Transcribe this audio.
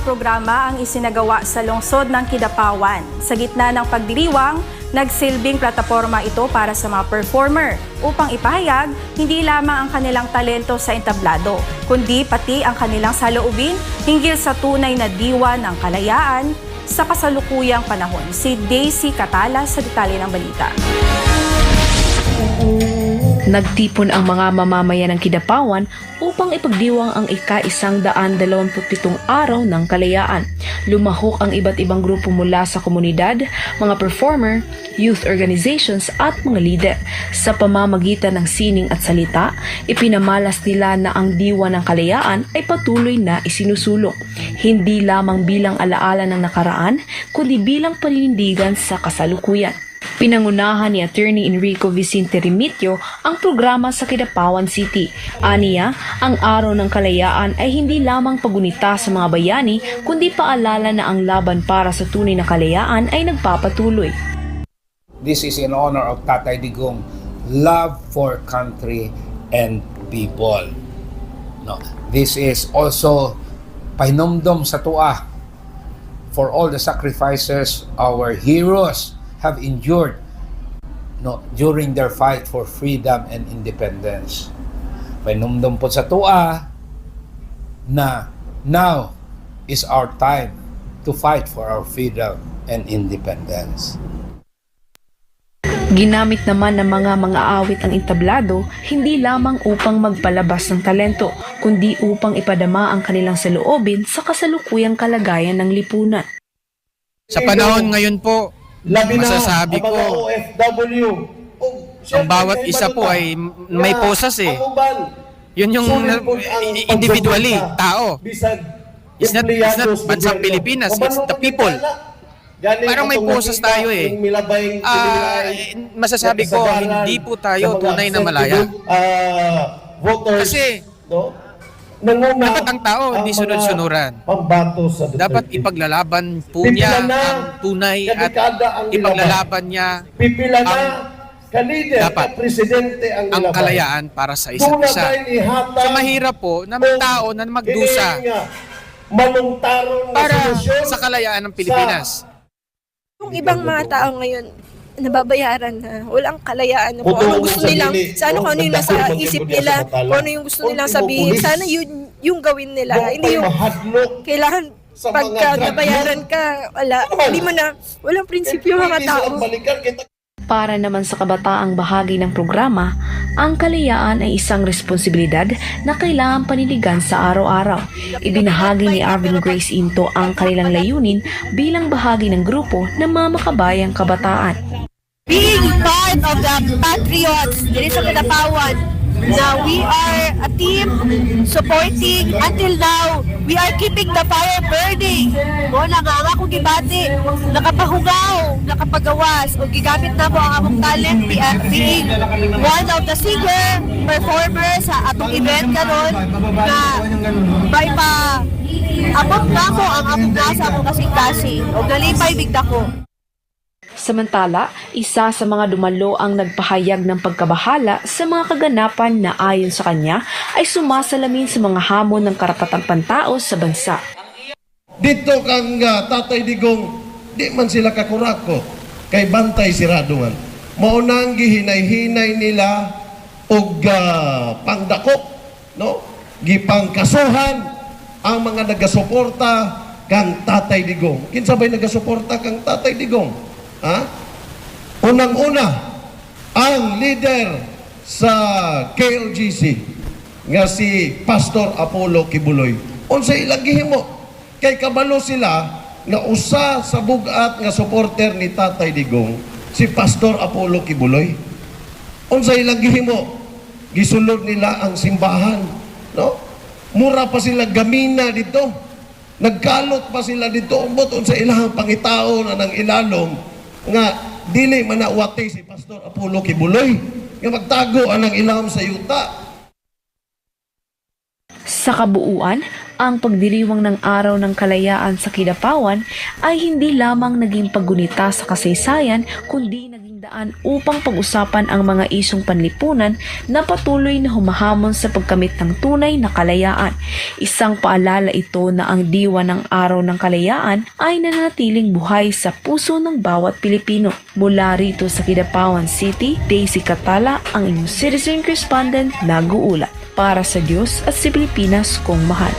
Makabuluhang programa ang isinagawa sa lungsod ng Kidapawan. Sa gitna ng pagdiriwang, nagsilbing plataforma ito para sa mga performer upang ipahayag hindi lamang ang kanilang talento sa entablado, kundi pati ang kanilang saloobin hinggil sa tunay na diwa ng kalayaan sa kasalukuyang panahon. Si Daisy Catala sa detalye ng balita. Nagtipon ang mga mamamayan ng Kidapawan upang ipagdiwang ang ika-isang daan dalawamput pitong araw ng kalayaan. Lumahok ang iba't ibang grupo mula sa komunidad, mga performer, youth organizations at mga leader. Sa pamamagitan ng sining at salita, ipinamalas nila na ang diwa ng kalayaan ay patuloy na isinusulong, hindi lamang bilang alaala ng nakaraan, kundi bilang paninindigan sa kasalukuyan. Pinangunahan ni Attorney Enrico Vicente Remitio ang programa sa Kidapawan City. Aniya, ang Araw ng Kalayaan ay hindi lamang pagunita sa mga bayani, kundi paalala na ang laban para sa tunay na kalayaan ay nagpapatuloy. This is in honor of Tatay Digong, love for country and people. No, this is also pahinumdom sa tua for all the sacrifices our heroes have endured no, during their fight for freedom and independence. Pahinumdom po sa tua na now is our time to fight for our freedom and independence. Ginamit naman ng mga mga awit ang entablado hindi lamang upang magpalabas ng talento, kundi upang ipadama ang kanilang saloobin sa kasalukuyang kalagayan ng lipunan. Sa panahon ngayon po, Labi na masasabi ang mga ko, OFW. Oh, ang bawat isa po ay may posas eh. Yun yung individually, tao. It's not- it's not bansang Pilipinas, it's the people. Parang may posas tayo eh. Ah, eh, masasabi ko, hindi po tayo tunay na malaya. voters, Kasi, no? Nanguna dapat ang tao hindi mga sunod-sunuran. Pambato sa Duterte. Dapat ipaglalaban po Pipila niya na, ang tunay at kadekada ang ipaglalaban niya Pipila na, ang- kalider, dapat at presidente ang, ang nilaban. kalayaan para sa isa't isa. tayo ihatag So mahirap po na may tao na magdusa na para solusyon sa kalayaan ng Pilipinas. Yung ibang mga tao ngayon, nababayaran na, walang kalayaan na kung Puto ano gusto nilang, sa ano no? kung ano yung nasa isip nila, kung ano yung gusto nilang sabihin, sana yun yung gawin nila. Hindi yung kailangan pagka nabayaran ka, wala, hindi mo na, walang prinsipyo mga tao. Para naman sa kabataang bahagi ng programa, ang kalayaan ay isang responsibilidad na kailangan paniligan sa araw-araw. Ibinahagi ni Arvin Grace Into ang kanilang layunin bilang bahagi ng grupo ng mga makabayang kabataan. Being part of the Patriots, diri sa Kadapawan, na we are a team supporting. Until now we are keeping the fire burning. Mo na nga kung gibati. Nakapahugaw nakapagawas. O gigamit na mo ang among talent be- being one of the singer performer sa atong event karon na by pa abot na ko ang among nasa among kasing-kasing. O galipay bigda ko Samantala, isa sa mga dumalo ang nagpahayag ng pagkabahala sa mga kaganapan na ayon sa kanya ay sumasalamin sa mga hamon ng karapatang pantao sa bansa. Dito kang uh, Tatay Digong, di man sila kakurako. Kay bantay sirado man. Maunang gihinay-hinay nila og uh, pangdakop, no? Gipangkasuhan ang mga nagasuporta kang Tatay Digong. Kinsa ba'y nagasuporta kang Tatay Digong? Ha? Unang-una, ang leader sa KLGC nga si Pastor Apollo Kibuloy. Unsa ilang gihimo? Kay kabalo sila nga usa sa bugat nga supporter ni Tatay Digong si Pastor Apollo Kibuloy. Unsa ilang gihimo? Gisulod nila ang simbahan, no? Mura pa sila gamina dito. Nagkalot pa sila dito umbot unsa ilang pangitao na ng ilalom nga dili manawati si Pastor Apollo Kibuloy nga magtago anang ilawom sa yuta. Sa kabuuan, Ang pagdiriwang ng Araw ng Kalayaan sa Kidapawan ay hindi lamang naging paggunita sa kasaysayan kundi naging daan upang pag-usapan ang mga isyong panlipunan na patuloy na humahamon sa pagkamit ng tunay na kalayaan. Isang paalala ito na ang diwa ng Araw ng Kalayaan ay nananatiling buhay sa puso ng bawat Pilipino. Mula rito sa Kidapawan City, Daisy Catala ang inyong citizen correspondent nag-uulat para sa Diyos at sa Pilipinas kong mahal.